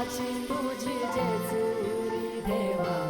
सोन्याची तुझी जेजुरी देवा रे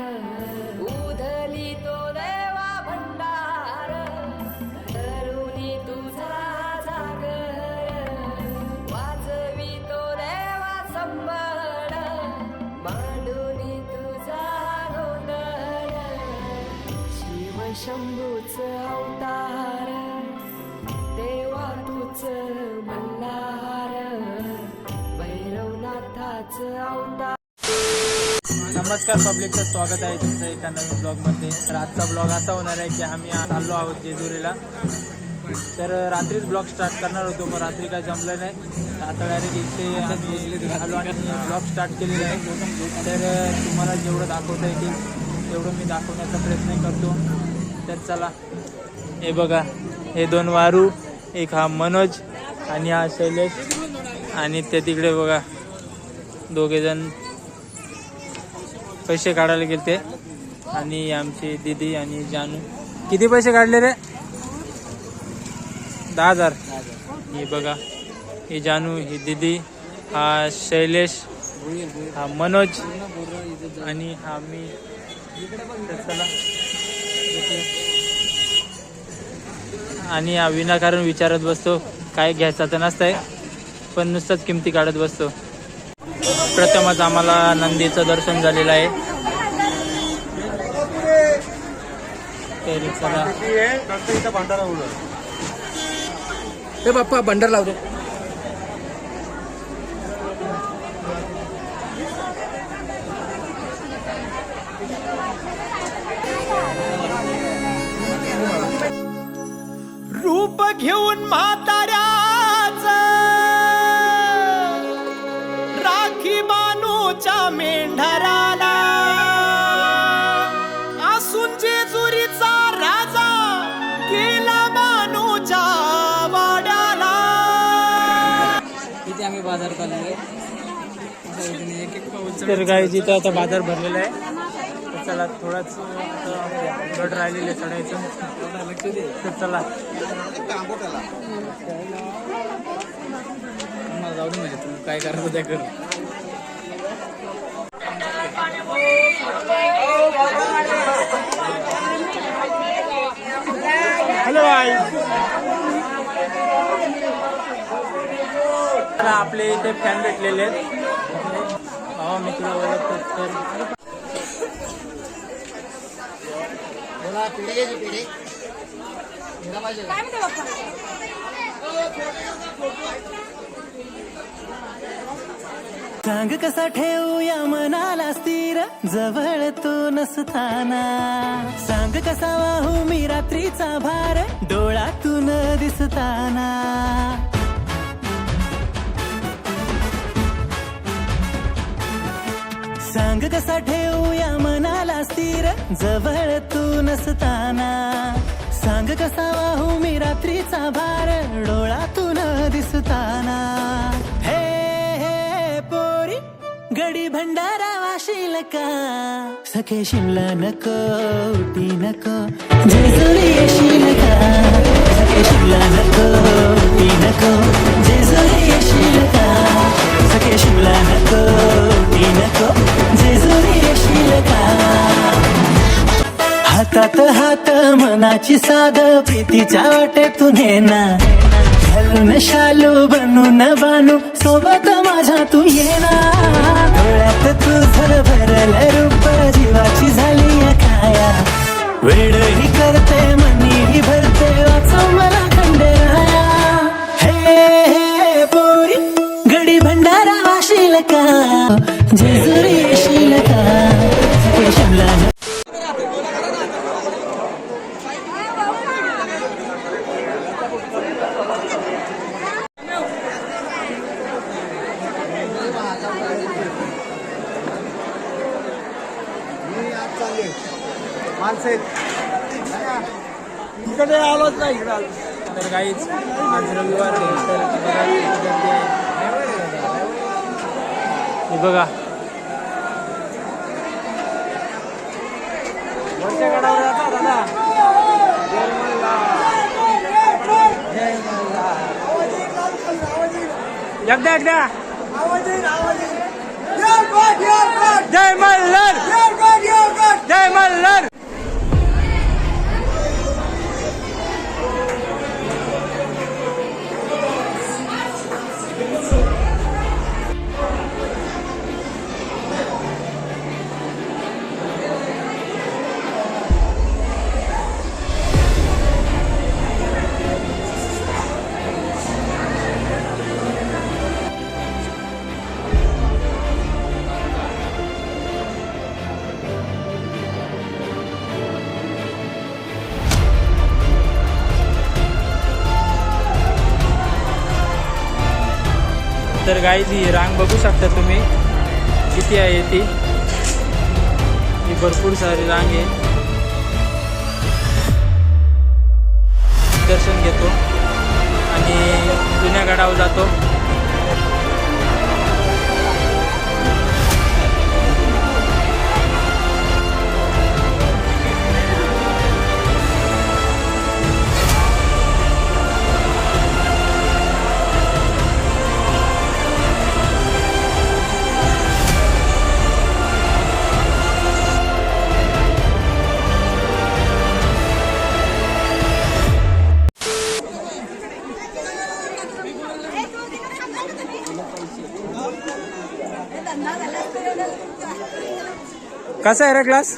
नमस्कार पब्लिकचं स्वागत आहे तुमचं एका नवीन ब्लॉगमध्ये. तर आजचा ब्लॉग असा होणार आहे की आम्ही आलो आहोत जेजुरीला. तर रात्रीच ब्लॉग स्टार्ट करणार होतो पण रात्री काय जमलं नाही. आता डायरेक्ट इथे आलो आणि ब्लॉग स्टार्ट केलेला आहे. तर तुम्हाला जेवढं दाखवता येईल तेवढं मी दाखवण्याचा प्रयत्न करतो. तर चला हे बघा हे दोन वारू एक हा मनोज आणि हा शैलेश. आणि ते तिकडे बघा. दोघेजण पैसे काढायला गेले ते आणि आमची दीदी आणि जानू. किती पैसे काढले रे? दहा हजार. ही बघा. ही जानू ही दीदी हा शैलेश हा मनोज आणि हा मी. चला. आणि हा विनाकारण विचारत बसतो. काय घ्यायचं तर नसतंय पण नुसतंच किमती काढत बसतो. प्रथमच आम्हाला नंदीचं दर्शन झालेलं आहे. तर चला. ए बाप्पा बंडर लाव रे रूप घेऊन म्हाताऱ्याच तर काय जिथं आता बाजार भरलेला आहे. तर चला थोडाच गट राहिलेलं राहिलेले चढायचं. तर चला. मला जाऊ दे म्हणजे तू काय करायचं त्या कर. हॅलो आई आपले इथे फॅन भेटलेले आहेत. सांग कसा ठेवूया मनाला स्थिर जवळ तो नसताना. सांग कसा वाहू मी रात्रीचा भार डोळ्यातून दिसताना. सांग कसा ठेवूया मनाला स्थिर? जवळ तू नसताना. सांग कसा वाहू मी रात्रीचा भार? डोळातून दिसताना. हे हे पोरी गडी भंडारा वाशील का सखे शिमला नको उटी नको. जेजुरी येशील का हात मनाची साध प्रीतीच्या वाटेतून ये ना. घालून शालू बनून बानू सोबत माझ्या तू येणार डोळ्यात तुझं भरल रूप जीवाची झाली काया. वेळ ही करते मनी ही भरते. इकडे आलोच नाही इकडे आलो. तर काहीच आज रविवार आहे तर बघा किती गर्दी आहे. हे बघा. वरच्या गडावर जाता दादा. एकदा एकदा. तर गाईज ही रांग बघू शकता तुम्ही. किती आहे ती? ही भरपूर सारी रांग आहे. दर्शन घेतो. आणि जुन्या गडावर जातो. कसा आहे रे क्लास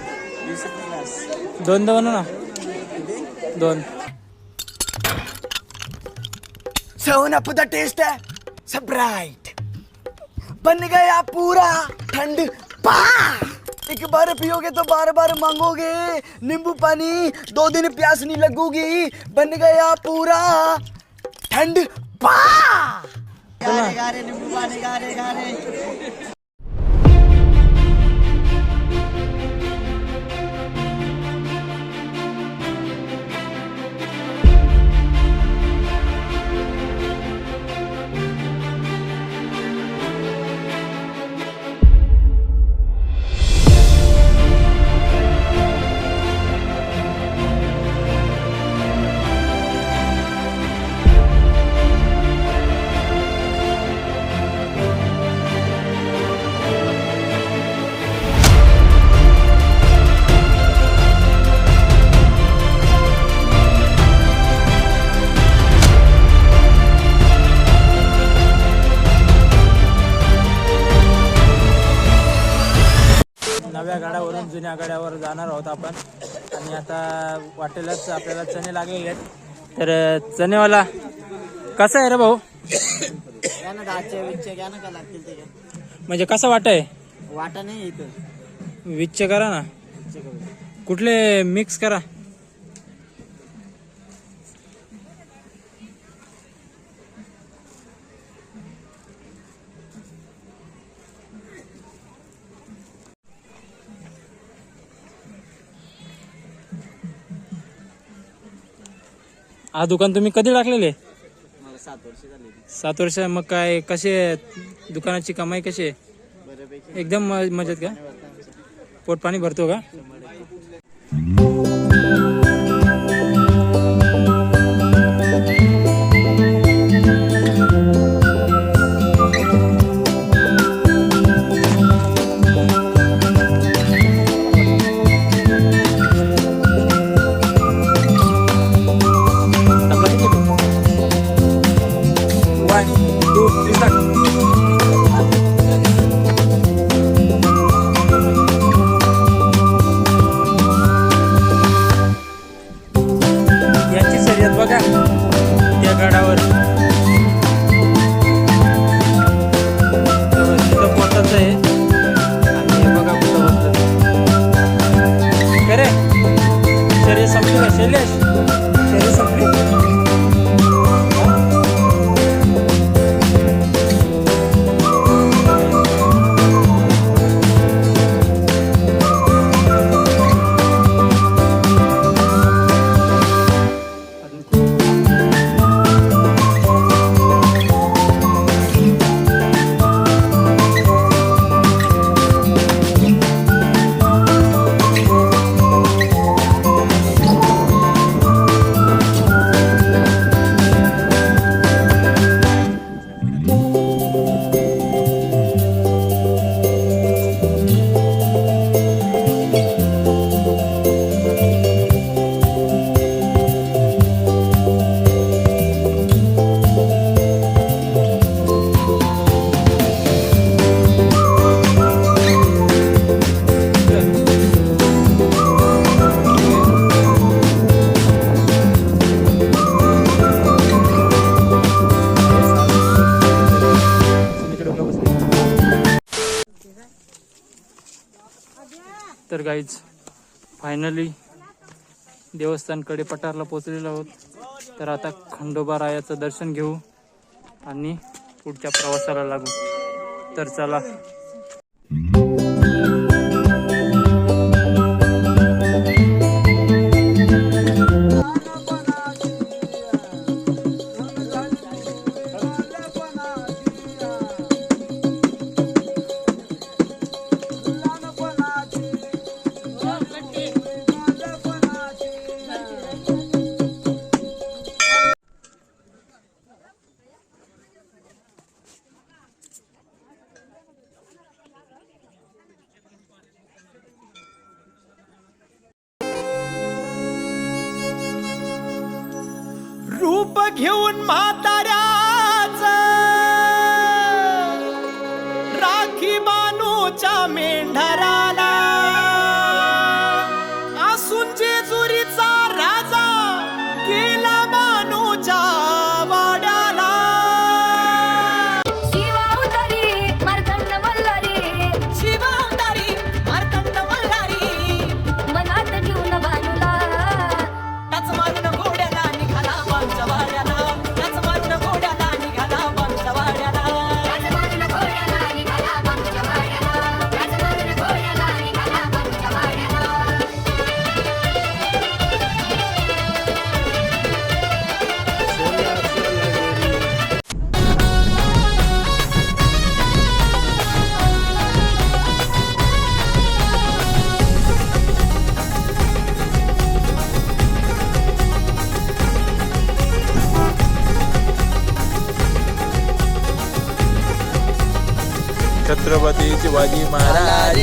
दोन दोन ना. दोन. सेवन अप टेस्ट है स्प्राइट बन गया पूरा ठंड। पा! एक बार पियोगे तो बार बार मांगोगे। नींबू पानी दो दिन प्यास नहीं लगूगी। बन गया पूरा ठंड। पा! गारे गारे नींबू पानी गारे गारे नव्या गाड्यावरून जुन्या गाड्यावर जाणार आहोत आपण. आणि आता वाटेलाच आपल्याला चणे लागलेले आहेत. तर चणेवाला कसा आहे रे भाऊ? म्हणजे कसा वाटा आहे? वाटा नाही इथं. विच्च करा ना. कुठले मिक्स करा. हा दुकान तुम्ही कधी टाकलेले? मला सात वर्ष झाली. सात वर्ष मग काय कसे दुकानाची कमाई कशी आहे? बऱ्यापैकी. एकदम म- मजेत का? पोट पाणी भरतो का? तर गाईज फायनली देवस्थानकडे पठारला पोचलेलो आहोत. तर आता खंडोबा रायाचं दर्शन घेऊ आणि पुढच्या प्रवासाला लागू. तर चला. रूप घेऊन म्हाताऱ्याच. राखी बानूच्या मेंढरा शिवाजी महाराज.